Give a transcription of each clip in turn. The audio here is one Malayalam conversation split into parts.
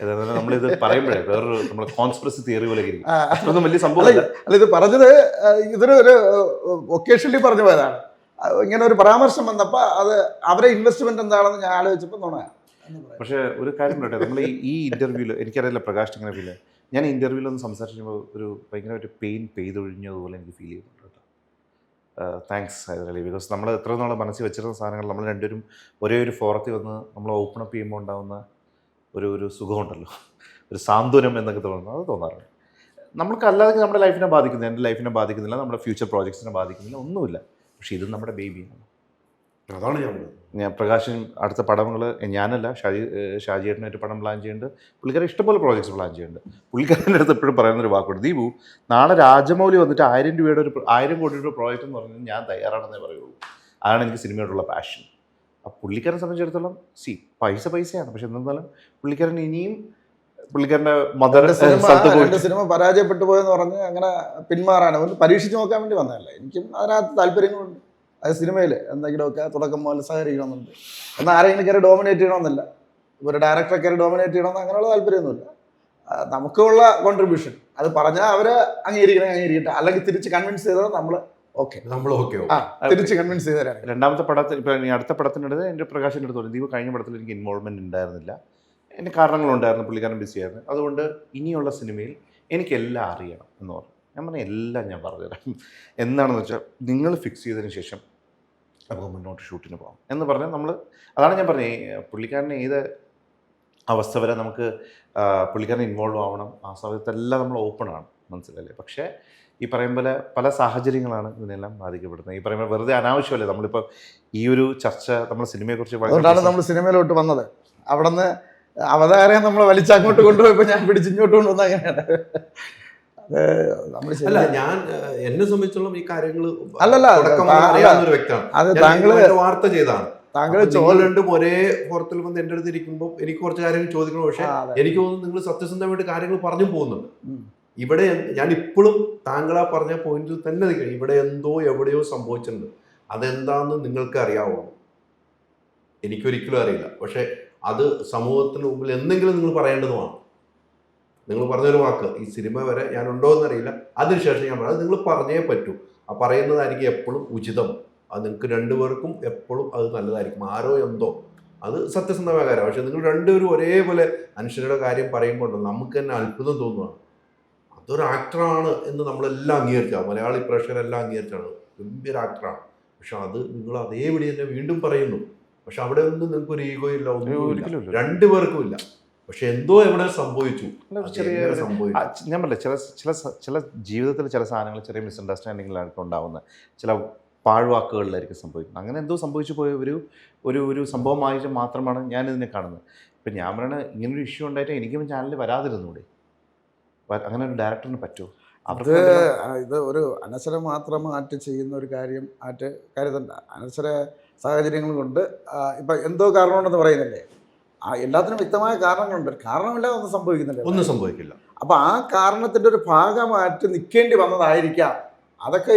നമ്മളിത് പറയുമ്പോഴേ വേറൊരു നമ്മളെ കോൺസ്പിറസി തിയറി പോലെ അതൊന്നും വലിയ സംഭവമല്ല. അല്ല ഇത് പറഞ്ഞത് ഇതൊരു ഒരു ഒക്കേഷനിൽ പറഞ്ഞു പോയതാണ് ഇങ്ങനെ ഒരു പരാമർശം വന്നപ്പോൾ അത് അവരെ ഇൻവെസ്റ്റ്മെന്റ് എന്താണെന്ന് ഞാൻ ആലോചിച്ചപ്പോൾ നുണയാണ് എന്ന് പറയാം. പക്ഷേ ഒരു കാര്യം പറയട്ടെ നമ്മൾ ഈ ഇന്റർവ്യൂൽ എനിക്കറിയില്ല പ്രകാശ് ഇങ്ങനെ ഫീൽ ഞാൻ ഇന്റർവ്യൂൽ ഒന്ന് സംസാരിക്കുമ്പോൾ ഒരു ഭയങ്കരമായിട്ട് പെയിൻ പെയ്തൊഴിഞ്ഞതുപോലെ എനിക്ക് ഫീൽ ചെയ്യുന്നുണ്ട് കേട്ടോ. താങ്ക്സ് ഹൈദരലി ബിക്കോസ് നമ്മൾ എത്ര നാൾ മനസ്സിൽ വെച്ചിരുന്ന സാധനങ്ങൾ നമ്മൾ രണ്ടുപേരും ഒരേ ഒരു ഫോറത്തിൽ വന്ന് നമ്മൾ ഓപ്പൺ അപ്പ് ചെയ്യുമ്പോൾ ഉണ്ടാകുന്ന ഒരു ഒരു സുഖമുണ്ടല്ലോ. ഒരു സാന്ത്വനം എന്നൊക്കെ തോന്നുന്നു. അത് തോന്നാറുണ്ട്. നമ്മൾക്ക് അല്ലാതെ നമ്മുടെ ലൈഫിനെ ബാധിക്കുന്നില്ല. എന്റെ ലൈഫിനെ ബാധിക്കുന്നില്ല. നമ്മുടെ ഫ്യൂച്ചർ പ്രോജക്ട്സിനെ ബാധിക്കുന്നില്ല. ഒന്നുമില്ല. പക്ഷേ ഇത് നമ്മുടെ ബേബിയാണ് അതാണ് ഞാൻ ഞാൻ പ്രകാശൻ അടുത്ത പടങ്ങൾ ഞാനല്ല ഷാജി ഷാജിയേട്ടനായിട്ട് പടം പ്ലാൻ ചെയ്യുന്നുണ്ട്. പുള്ളിക്കാരെ ഇഷ്ടംപോലെ പ്രോജക്ട്സ് പ്ലാൻ ചെയ്യുന്നുണ്ട്. പുള്ളിക്കാരന്റെ അടുത്ത് എപ്പോഴും പറയുന്നൊരു വാക്കുണ്ട്. ദീപു നാളെ രാജമൗലി വന്നിട്ട് ആയിരം രൂപയുടെ ഒരു ആയിരം കോടി കോടിയുടെ പ്രോജക്റ്റ് എന്ന് പറഞ്ഞാൽ ഞാൻ തയ്യാറാണെന്നേ പറയുള്ളൂ. അതാണ് എനിക്ക് സിനിമയോടുള്ള പാഷൻ പുള്ളിക്കാരനെ സംബന്ധിച്ചിടത്തോളം സി പൈസ പൈസയാണ്. പക്ഷെ എന്നിരുന്നാലും പുള്ളിക്കാരൻ ഇനിയും പുള്ളിക്കാരന്റെ മദർ സിനിമ പരാജയപ്പെട്ടു പോയെന്ന് പറഞ്ഞ് അങ്ങനെ പിന്മാറാണ് ഒന്ന് പരീക്ഷിച്ച് നോക്കാൻ വേണ്ടി വന്നതല്ല. എനിക്കും അതിനകത്ത് താല്പര്യങ്ങളുണ്ട്. അത് സിനിമയിൽ എന്തെങ്കിലുമൊക്കെ തുടക്കം മുതൽ സഹകരിക്കണമെന്നുണ്ട്. എന്നാൽ ആരെങ്കിലും കയറി ഡോമിനേറ്റ് ചെയ്യണമെന്നില്ല. ഒരു ഡയറക്ടറെ കയറി ഡോമിനേറ്റ് ചെയ്യണമെന്ന് അങ്ങനെയുള്ള താല്പര്യമൊന്നുമില്ല. നമുക്കുള്ള കോൺട്രിബ്യൂഷൻ അത് പറഞ്ഞാൽ അവരെ അംഗീകരിക്കണം അംഗീകരിക്കട്ടെ. അല്ലെങ്കിൽ തിരിച്ച് കൺവിൻസ് ചെയ്താൽ നമ്മൾ ഓക്കെ നമ്മൾ ഓക്കെ ആ തിരിച്ച് കൺവിൻസ് ചെയ്ത് രണ്ടാമത്തെ പടത്തിൽ ഇപ്പോൾ ഈ അടുത്ത പടത്തിനടുത്ത് എന്റെ പ്രകാശിന്റെ അടുത്ത് ദീപ് കഴിഞ്ഞ പടത്തിൽ എനിക്ക് ഇൻവോൾവ്മെന്റ് ഉണ്ടായിരുന്നില്ല. എന്റെ കാരണങ്ങളുണ്ടായിരുന്നു പുള്ളിക്കാരൻ ബിസി ആയിരുന്നു. അതുകൊണ്ട് ഇനിയുള്ള സിനിമയിൽ എനിക്കെല്ലാം അറിയണം എന്ന് പറഞ്ഞു. ഞാൻ പറഞ്ഞ എല്ലാം ഞാൻ പറഞ്ഞുതരാം. എന്താണെന്ന് വെച്ചാൽ നിങ്ങൾ ഫിക്സ് ചെയ്തതിന് ശേഷം നമുക്ക് മുന്നോട്ട് ഷൂട്ടിന് പോകാം എന്ന് പറഞ്ഞാൽ നമ്മൾ അതാണ് ഞാൻ പറഞ്ഞത് ഈ പുള്ളിക്കാരൻ ഏത് അവസ്ഥ വരെ നമുക്ക് പുള്ളിക്കാരനെ പുള്ളിക്കാരൻ ഇൻവോൾവ് ആവണം. ആ സമയത്തെല്ലാം നമ്മൾ ഓപ്പൺ ആണ് മനസ്സിലല്ലേ പക്ഷേ ഈ പറയും പോലെ പല സാഹചര്യങ്ങളാണ് ഇതിനെല്ലാം ബാധിക്കപ്പെടുന്നത്. ഈ പറയുമ്പോൾ വെറുതെ അനാവശ്യമല്ലേ? നമ്മളിപ്പോൾ ഈ ഒരു ചർച്ച നമ്മൾ സിനിമയെക്കുറിച്ച് അതുകൊണ്ടാണ് നമ്മൾ സിനിമയിലോട്ട് വന്നത്. അവിടെ നിന്ന് അവതാരം നമ്മൾ വലിച്ചങ്ങോട്ട് കൊണ്ടുപോയപ്പോൾ ഞാൻ പിടിച്ച് ഇങ്ങോട്ട് കൊണ്ടുവന്ന അങ്ങനെയാണ്. അല്ല ഞാൻ എന്നെ സംബന്ധിച്ചോളം ഈ കാര്യങ്ങൾ അല്ലല്ല, അറിയാവുന്ന ഒരു വ്യക്തിയാണ് അത് വാർത്ത ചെയ്താണ് താങ്കൾ രണ്ടും ഒരേ പുറത്തിൽ വന്ന് എന്റെ അടുത്ത് ഇരിക്കുമ്പോൾ എനിക്ക് കുറച്ച് കാര്യങ്ങൾ ചോദിക്കണം. പക്ഷേ എനിക്ക് തോന്നുന്നു നിങ്ങൾ സത്യസന്ധമായിട്ട് കാര്യങ്ങൾ പറഞ്ഞു പോകുന്നുണ്ട്. ഇവിടെ ഞാൻ ഇപ്പോഴും താങ്കളെ പറഞ്ഞ പോയിന്റിൽ തന്നെ നിൽക്കണം ഇവിടെ എന്തോ എവിടെയോ സംഭവിച്ചിട്ടുണ്ട്. അതെന്താന്ന് നിങ്ങൾക്ക് അറിയാവോ എനിക്കൊരിക്കലും അറിയില്ല. പക്ഷെ അത് സമൂഹത്തിന് മുമ്പിൽ എന്തെങ്കിലും നിങ്ങൾ പറയേണ്ടതുമാണ് നിങ്ങൾ പറഞ്ഞൊരു വാക്ക് ഈ സിനിമ വരെ ഞാൻ ഉണ്ടോ എന്നറിയില്ല അതിനുശേഷം ഞാൻ പറയാം. അത് നിങ്ങൾ പറഞ്ഞേ പറ്റൂ. ആ പറയുന്നതായിരിക്കും എപ്പോഴും ഉചിതം. അത് നിങ്ങൾക്ക് രണ്ടുപേർക്കും എപ്പോഴും അത് നല്ലതായിരിക്കും. ആരോ എന്തോ. അത് സത്യസന്ധമായ കാര്യമാണ്. പക്ഷെ നിങ്ങൾ രണ്ടുപേരും ഒരേപോലെ മനുഷ്യരുടെ കാര്യം പറയുമ്പോൾ നമുക്ക് തന്നെ അത്ഭുതം തോന്നുകയാണ് അതൊരു ആക്ടറാണ് എന്ന് നമ്മളെല്ലാം അംഗീകരിച്ചാണ് മലയാളി പ്രേക്ഷകരെല്ലാം അംഗീകരിച്ചാണ്. ഗംഭീര ആക്ടറാണ് പക്ഷെ അത് നിങ്ങൾ അതേപടി തന്നെ വീണ്ടും പറയുന്നു. പക്ഷെ അവിടെ ഒന്നും നിങ്ങൾക്ക് ഒരു ഈഗോ ഇല്ല. ഇല്ല. രണ്ടുപേർക്കും ഇല്ല. പക്ഷെ എന്തോ എവിടെ സംഭവിച്ചു. ചെറിയ സംഭവിച്ചു? ഞാൻ പറഞ്ഞില്ല ചില ചില ചില ജീവിതത്തിൽ ചില സാധനങ്ങൾ ചെറിയ മിസ്അണ്ടർസ്റ്റാൻഡിങ്ങിലായിരിക്കും ഉണ്ടാവുന്നത്. ചില പാഴ്വാക്കുകളിലായിരിക്കും സംഭവിക്കുന്നത്. അങ്ങനെ എന്തോ സംഭവിച്ചു പോയ ഒരു ഒരു ഒരു സംഭവമായിട്ട് മാത്രമാണ് ഞാനിതിനെ കാണുന്നത്. ഇപ്പം ഞാൻ പറയണ ഇങ്ങനൊരു ഇഷ്യൂ ഉണ്ടായിട്ട് എനിക്കും ചാനലിൽ വരാതിരുന്നൂടെ. അങ്ങനെ ഒരു ഡയറക്ടറിന് പറ്റുമോ അത് ഇത് ഒരു അനശ്വര മാത്രം ആറ്റ് ചെയ്യുന്ന ഒരു കാര്യം ആറ്റ് കരുതണ്ട അനശ്വര സാഹചര്യങ്ങൾ കൊണ്ട് ഇപ്പം എന്തോ കാരണമുണ്ടെന്ന് പറയുന്നില്ലേ? ആ എല്ലാത്തിനും വ്യക്തമായ കാരണങ്ങളുണ്ട്. കാരണമില്ലാതെ ഒന്നും സംഭവിക്കുന്നില്ല. ഒന്നും സംഭവിക്കില്ല. അപ്പോൾ ആ കാരണത്തിന്റെ ഒരു ഭാഗമായിട്ട് നിൽക്കേണ്ടി വന്നതായിരിക്കാം. അതൊക്കെ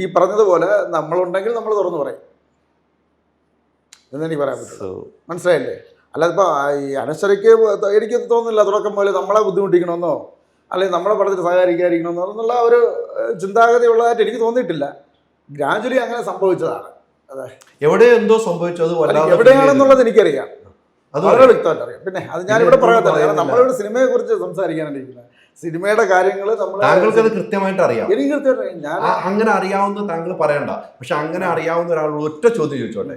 ഈ പറഞ്ഞതുപോലെ നമ്മളുണ്ടെങ്കിൽ നമ്മൾ തുറന്നു പറയും. എന്നെനിക്ക് പറയാൻ പറ്റും മനസ്സിലായില്ലേ? അല്ലാതെ ഇപ്പോൾ ഈ അനശ്വരയ്ക്ക് എനിക്ക് തോന്നുന്നില്ല തുടക്കം പോലെ നമ്മളെ ബുദ്ധിമുട്ടിക്കണമെന്നോ? അല്ലെങ്കിൽ നമ്മളെ പടത്തിൽ സഹകരിക്കാതിരിക്കണം എന്നുള്ള ഒരു ചിന്താഗതി ഉള്ളതായിട്ട് എനിക്ക് തോന്നിയിട്ടില്ല. ഗ്രാജുവലി അങ്ങനെ സംഭവിച്ചതാണ്. എവിടെ എന്തോ സംഭവിച്ചോ അത് അത് വല്ലാതെ എവിടെയാണെന്നുള്ളത് എനിക്കറിയാം. അത് വളരെ വ്യക്തമായിട്ട് അറിയാം പിന്നെ അത് ഞാനിവിടെ പറയാത്ത കാരണം. നമ്മളിവിടെ സിനിമയെ കുറിച്ച് സംസാരിക്കാനാണ് ഇരിക്കുന്നത് സിനിമയുടെ കാര്യങ്ങൾ നമ്മൾ താങ്കൾക്ക് അത് കൃത്യമായിട്ട് അറിയാം. എനിക്ക് കൃത്യമായിട്ട് ഞാൻ അങ്ങനെ അറിയാവുന്ന താങ്കൾ പറയണ്ട. പക്ഷെ അങ്ങനെ അറിയാവുന്ന ഒരാളോട് ഒറ്റ ചോദ്യം ചോദിച്ചോട്ടെ.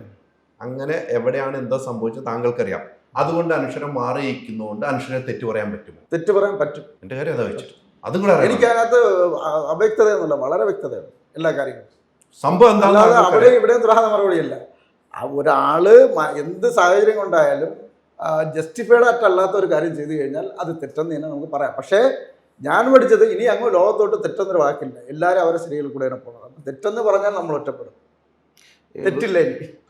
അങ്ങനെ എവിടെയാണ് എന്താ സംഭവിച്ചത് താങ്കൾക്കറിയാം. അതുകൊണ്ട് അനക്ഷരം മാറിയിരിക്കുന്നതുകൊണ്ട് അനക്ഷരം തെറ്റു പറയാൻ പറ്റുമോ? തെറ്റ് പറയാൻ പറ്റും. എന്റെ കാര്യം അതാ വെച്ചിട്ട്. അതും കൂടെ എനിക്ക് അതിനകത്ത് അവ്യക്തതയൊന്നുമില്ല. വളരെ വ്യക്തതയാണ് എല്ലാ കാര്യങ്ങളും. സംഭവം അവിടെ ഇവിടെയും ദുരാഹ മറുപടിയല്ല. ഒരാൾ എന്ത് സാഹചര്യം കൊണ്ടായാലും ജസ്റ്റിഫൈഡ് ആയിട്ട് അല്ലാത്ത ഒരു കാര്യം ചെയ്തു കഴിഞ്ഞാൽ അത് തെറ്റെന്ന് തന്നെ നമുക്ക് പറയാം. പക്ഷേ ഞാൻ പഠിച്ചത് ഇനി അങ്ങ് ലോകത്തോട്ട് തെറ്റെന്നൊരു വാക്കില്ല. എല്ലാവരും അവരെ ശരികളിൽ കൂടെയാണ് പോകുന്നത്. അപ്പം തെറ്റെന്ന് പറഞ്ഞാൽ നമ്മൾ ഒറ്റപ്പെടും. തെറ്റില്ല എനിക്ക്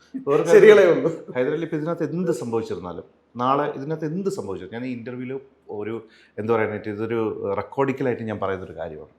ശരികളേ ഉള്ളൂ. ഹൈദരലി ഇപ്പം ഇതിനകത്ത് എന്ത് സംഭവിച്ചിരുന്നാലും നാളെ ഇതിനകത്ത് എന്ത് സംഭവിച്ചു ഞാൻ ഈ ഇന്റർവ്യൂവിൽ ഒരു എന്താ പറയുക ഇതൊരു റെക്കോർഡിക്കലായിട്ട് ഞാൻ പറയുന്നൊരു കാര്യമാണ്.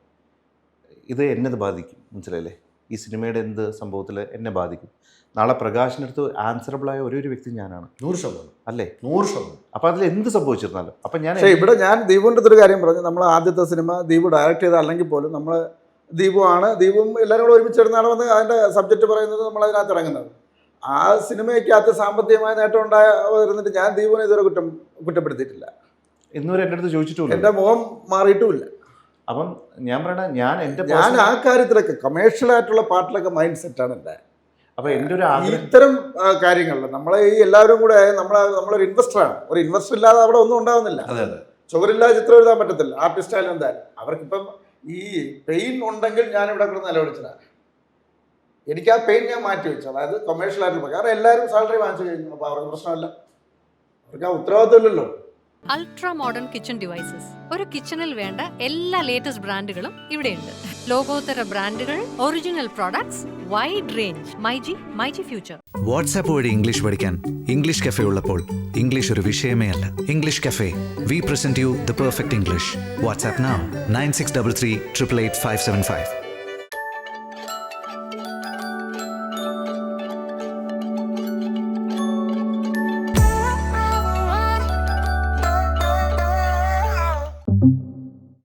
ഇത് എന്നത് ബാധിക്കും മനസ്സിലായില്ലേ? ഈ സിനിമയുടെ എന്ത് സംഭവത്തിൽ എന്നെ ബാധിക്കും. നാളെ പ്രകാശിനടുത്ത് ആൻസറബിളായ ഒരേ ഒരു വ്യക്തി ഞാനാണ്. നൂറ് ശതമാനം. അല്ലേ? നൂറ് ശതമാനം. അപ്പം അതിൽ എന്ത് സംഭവിച്ചിരുന്നാലും അപ്പം ഞാൻ ഇവിടെ ഞാൻ ദീപുവിന്റെ അടുത്തൊരു കാര്യം പറഞ്ഞു. നമ്മൾ ആദ്യത്തെ സിനിമ ദീപു ഡയറക്റ്റ് ചെയ്ത അല്ലെങ്കിൽ പോലും നമ്മൾ ദീപു ആണ്. ദീപും എല്ലാവരും കൂടെ ഒരുമിച്ചിരുന്നാണ് വന്ന് അതിന്റെ സബ്ജക്റ്റ് പറയുന്നത് നമ്മൾ അതിനകത്ത് ഇറങ്ങുന്നത്. ആ സിനിമയ്ക്കകത്ത് സാമ്പത്തികമായ നേട്ടം ഉണ്ടായ വരുന്നിട്ട് ഞാൻ ദീപുവിനെ ഇതുവരെ കുറ്റം കുറ്റപ്പെടുത്തിയിട്ടില്ല. ഇന്നുവരെ എന്റെ അടുത്ത് ചോദിച്ചിട്ടുമില്ല. എന്റെ മുഖം മാറിയിട്ടുമില്ല. അപ്പം ഞാൻ പറയണ ഞാൻ എന്റെ ഞാൻ ആ കാര്യത്തിലൊക്കെ കമേഴ്ഷ്യൽ ആയിട്ടുള്ള പാർട്ടിലൊക്കെ മൈൻഡ് സെറ്റാണ് എന്റെ. അപ്പോൾ എന്റെ ഒരു ഇത്തരം കാര്യങ്ങളിൽ നമ്മളെ ഈ എല്ലാവരും കൂടെ നമ്മളെ നമ്മളൊരു ഇൻവെസ്റ്ററാണ് ഒരു ഇൻവെസ്റ്റർ ഇല്ലാതെ അവിടെ ഒന്നും ഉണ്ടാവുന്നില്ല. അതെ അതെ. ചുവരില്ലാതെ ചിത്രം എഴുതാൻ പറ്റത്തില്ല. ആർട്ടിസ്റ്റ് ആയാലും എന്തായാലും. അവർക്കിപ്പം ഈ പെയിൻ ഉണ്ടെങ്കിൽ ഞാൻ ഇവിടെ കിടന്ന് നിലവിളിച്ചതാണ് എനിക്ക് ആ പെയിൻ ഞാൻ മാറ്റി വെച്ചു. അതായത് കൊമേഴ്ഷ്യൽ ആയിട്ടുള്ള കാരണം എല്ലാവരും സാലറി വാങ്ങിച്ചു കഴിഞ്ഞു. അപ്പോൾ അവർക്ക് പ്രശ്നമല്ല. അവർക്ക് ആ ഉത്തരവാദിത്വം ഇല്ലല്ലോ അൾട്രാ മോഡേൺ കിച്ചൺ ഡിവൈസസ് ഒരു കിച്ചണിൽ വേണ്ട എല്ലാ ലേറ്റസ്റ്റ് ബ്രാൻഡുകളും ഇവിടെയുണ്ട്. ലോകോത്തര ബ്രാൻഡുകൾ original products wide range MyG MyG future WhatsApp വഴി ഇംഗ്ലീഷ് പഠിക്കാൻ ഇംഗ്ലീഷ് കഫേ ഉള്ളപ്പോൾ ഇംഗ്ലീഷ് ഒരു വിഷയമേ അല്ല. English cafe we present you the perfect English WhatsApp nine six double three triple eight five seven five